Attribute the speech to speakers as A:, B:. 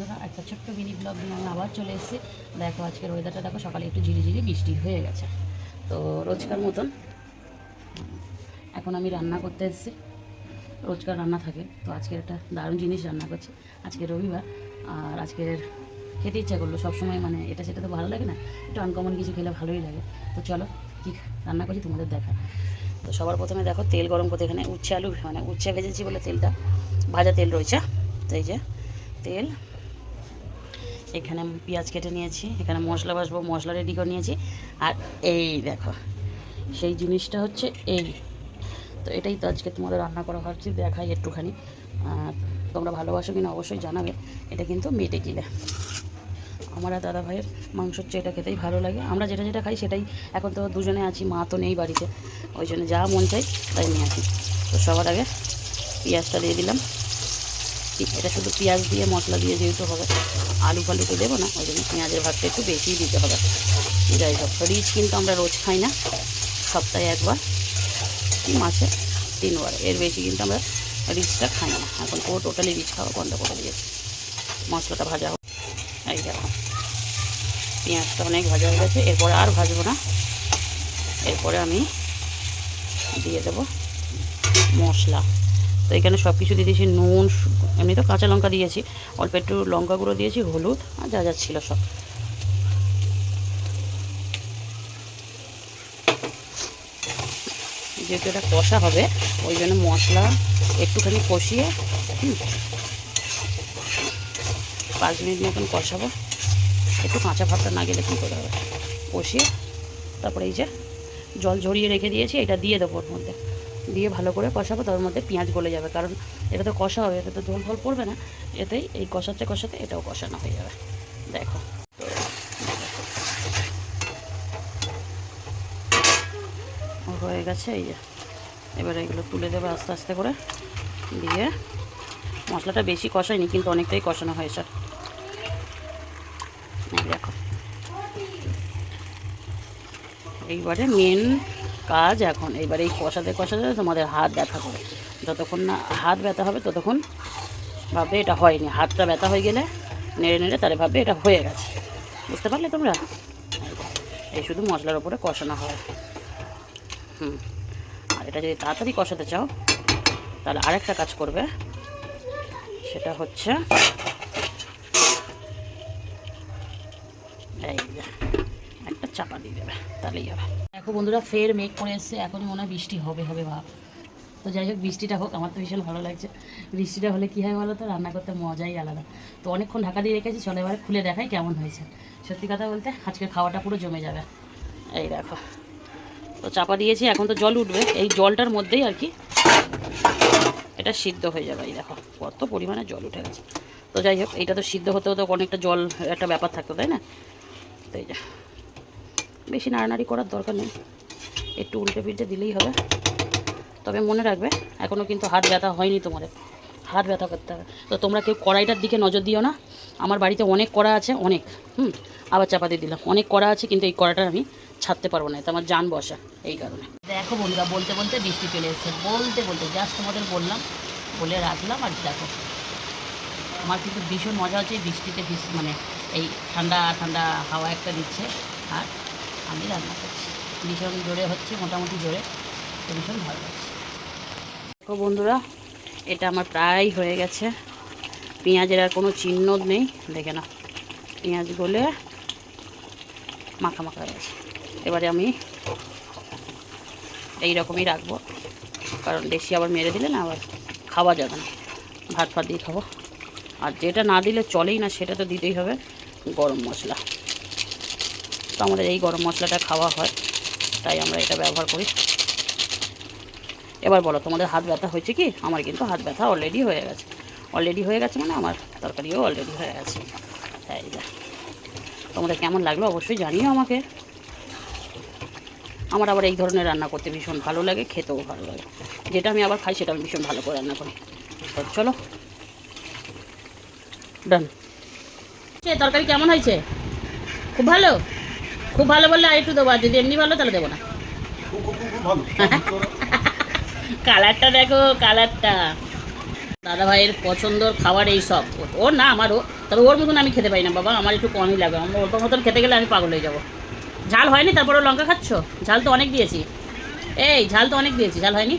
A: বন্ধুরা, একটা ছোট্ট মিনি ব্লগ নিয়ে আমি আবার চলে এসেছি। দেখো আজকের ওয়েদারটা দেখো সকালে একটু ঝিরিঝিরি বৃষ্টি হয়ে গেছে। তো রোজকার মতন এখন আমি রান্না করতে এসেছি। রোজকার রান্না থাকে, তো আজকের একটা দারুণ জিনিস রান্না করছি। আজকে রবিবার, আর আজকের খেতে ইচ্ছা করল সবসময় মানে এটা সেটা তো ভালো লাগে না, একটু আনকমন কিছু খেলে ভালোই লাগে। তো চলো, কী রান্না করছি তোমাদের দেখা তো সবার প্রথমে দেখো, তেল গরম করতে এখানে উচ্ছে আলু মানে উচ্ছে ভেজেছি বলে তেলটা, ভাজা তেল রয়েছে। তো এই যে তেল এখানে পেঁয়াজ কেটে নিয়েছি, এখানে মশলা বাসবো, মশলা রেডি করে নিয়েছি। আর এই দেখো, সেই জিনিসটা হচ্ছে এই। তো এটাই তো আজকে তোমাদের রান্না করা হচ্ছে, দেখাই একটুখানি। তোমরা ভালোবাসো কিনা অবশ্যই জানাবে, এটা কিন্তু মেটে কিলে আমার আর দাদা ভাইয়ের মাংস হচ্ছে এটা খেতেই ভালো লাগে। আমরা যেটা যেটা খাই সেটাই, এখন তো দুজনে আছি, মা তো নেই বাড়িতে। ওই জন্য যা মন চাই তাই নিয়ে আসি। তো সবার আগে পেঁয়াজটা দিয়ে দিলাম। এটা শুধু পেঁয়াজ দিয়ে, মশলা দিয়ে যেহেতু হবে। আলু ফালু তো দেবো না, ওই জন্য পেঁয়াজের ভাতটা একটু বেশিই দিতে হবে। যাই হোক, রিচ কিন্তু আমরা রোজ খাই না। সপ্তাহে একবার, কি মাসে তিনবার। এর বেশি কিন্তু আমরা রিচটা খাই না। এখন পুরো টোটালি রিচ খাওয়া বন্ধ করে দিয়েছি। মশলাটা ভাজা হোক। এই দেখো। পেঁয়াজটা অনেক ভাজা হয়ে গেছে। এরপরে আর ভাজবো না। এরপরে আমি দিয়ে দেবো মশলা। তো এখানে সব কিছু দিয়ে দিয়েছি, নুন এমনি তো কাঁচা লঙ্কা দিয়েছি, অল্প একটু লঙ্কা গুঁড়ো দিয়েছি, হলুদ, আর যা যা ছিল সব। যেহেতু এটা কষা হবে, ওই জন্য মশলা একটুখানি কষিয়ে পাঁচ মিনিট মতন কষাবো। একটু কাঁচা ভাবটা না গেলে কী করে হবে? কষিয়ে, তারপরে এই যে জল ঝরিয়ে রেখে দিয়েছি, এটা দিয়ে দেবো ওর মধ্যে। দিয়ে ভালো করে কষাবো, তার মধ্যে পেঁয়াজ গলে যাবে। কারণ এটা তো কষা হবে এটা তো জল ফল পড়বে না, এতেই এই কষাতে কষাতে এটাও কষানো হয়ে যাবে। দেখো। হয়ে গেছে, এই যে। এবার এগুলো তুলে দেবে আস্তে আস্তে করে। দিয়ে মশলাটা বেশি কষায়নি কিন্তু অনেকটাই কষানো এই দেখো। এইবারে মেন কাজ এখন। এইবারে এই কষাতে কষাতে তোমাদের হাত ব্যথা করে। যতক্ষণ না হাত ব্যথা হবে, ততক্ষণ ভাববে এটা হয়নি। হাতটা ব্যথা হয়ে গেলে নেড়ে নেড়ে তাহলে ভাববে এটা হয়ে গেছে। বুঝতে পারলে তোমরা? এই শুধু মশলার ওপরে কষানো হয়। হুম। আর এটা যদি তাড়াতাড়ি কষাতে চাও, তাহলে আরেকটা কাজ করবে। সেটা হচ্ছে এই একটা চাপা দিয়ে দেবে, তাহলেই হবে। দেখো বন্ধুরা, ফের মেঘ করে এসছে, এখনই মনে হয় বৃষ্টি হবে হবে ভাব। তো যাই হোক, বৃষ্টিটা হোক, আমার তো ভীষণ ভালো লাগছে। বৃষ্টিটা হলে কী হয় বলো তো, রান্না করতে মজাই আলাদা। তো অনেকক্ষণ ঢাকা দিয়ে রেখেছি, চলো এবারে খুলে দেখাই কেমন হয়েছে। সত্যি কথা বলতে আজকের খাওয়াটা পুরো জমে যাবে। এই দেখো, তো চাপা দিয়েছি, এখন তো জল উঠবে। এই জলটার মধ্যেই আর কি, এটা সিদ্ধ হয়ে যাবে, এই দেখো। কত পরিমাণে জল উঠে গেছে। তো যাই হোক, এইটা তো সিদ্ধ হতে হতে অনেকটা জল, একটা ব্যাপার থাকতো, তাই না? তো এই যে বেশি নাড়ানাড়ি করার দরকার নেই। একটু উল্টে পিল্টে দিলেই হবে। তবে মনে রাখবে এখনও কিন্তু হাত ব্যথা হয়নি তোমাদের। হাত ব্যথা করতে হবে। তো তোমরা কেউ কড়াইটার দিকে নজর দিও না। আমার বাড়িতে অনেক কড়া আছে, অনেক, হুম, আবার চাপা দিয়ে দিলাম। অনেক কড়া আছে, কিন্তু এই কড়াটা আমি ছাড়তে পারব না। তো আমার যান বসা এই কারণে। দেখো বন্ধুরা, বলতে বলতে বৃষ্টি চলে এসেছে। বলতে বলতে জাস্ট তোমাদের বললাম, বলে রাখলাম আর দেখো। আমার কিন্তু ভীষণ মজা হচ্ছে বৃষ্টিতে বৃষ্টি মানে এই ঠান্ডা ঠান্ডা হাওয়া একটা দিচ্ছে। আর আমি রান্না করছি। ভীষণ জোরে হচ্ছে, মোটামুটি জোরে। তো ভীষণ ভালো লাগছে। বন্ধুরা, এটা আমার প্রায় হয়ে গেছে। পেঁয়াজের আর কোনো চিহ্ন নেই। দেখে না পেঁয়াজ গলে মাখা মাখা হয়ে গেছে। এবারে আমি এই রকমই রাখব। কারণ বেশি আবার মেরে দিলে না আবার খাওয়া যাবে না। ভাত ফাত দিয়ে খাব। আর যেটা না দিলে চলেই না, সেটা তো দিতেই হবে গরম মশলা। তো আমাদের এই গরম মশলাটা খাওয়া হয়, তাই আমরা এটা ব্যবহার করি। এবার বলো, তোমাদের হাত ব্যথা হয়েছে কি? আমার কিন্তু হাত ব্যথা অলরেডি হয়ে গেছে। অলরেডি হয়ে গেছে মানে আমার তরকারিও অলরেডি হয়ে গেছে। তাই যা, তোমাদের কেমন লাগল অবশ্যই জানিও আমাকে। আমার আবার এই ধরনের রান্না করতে ভীষণ ভালো লাগে, খেতেও ভালো লাগে। যেটা আমি আবার খাই সেটা আমি ভীষণ ভালো করে রান্না করি। তো চলো ডান তরকারি কেমন হয়েছে? খুব ভালো? খুব ভালো বললে আর একটু দেবো, আর যদি এমনি ভালো তাহলে দেবো না। কালারটা দেখো, কালারটা। দাদা ভাইয়ের পছন্দর খাবার এই সব। ওর না আমারও, তবে ওর মতন আমি খেতে পারি না, বাবা, আমার একটু কমই লাগে। আমার ওর মতন খেতে গেলে আমি পাগল হয়ে যাব। ঝাল হয়নি? তারপরে লঙ্কা খাচ্ছ? ঝাল তো অনেক দিয়েছি। এই, ঝাল তো অনেক দিয়েছি। ঝাল হয়নি?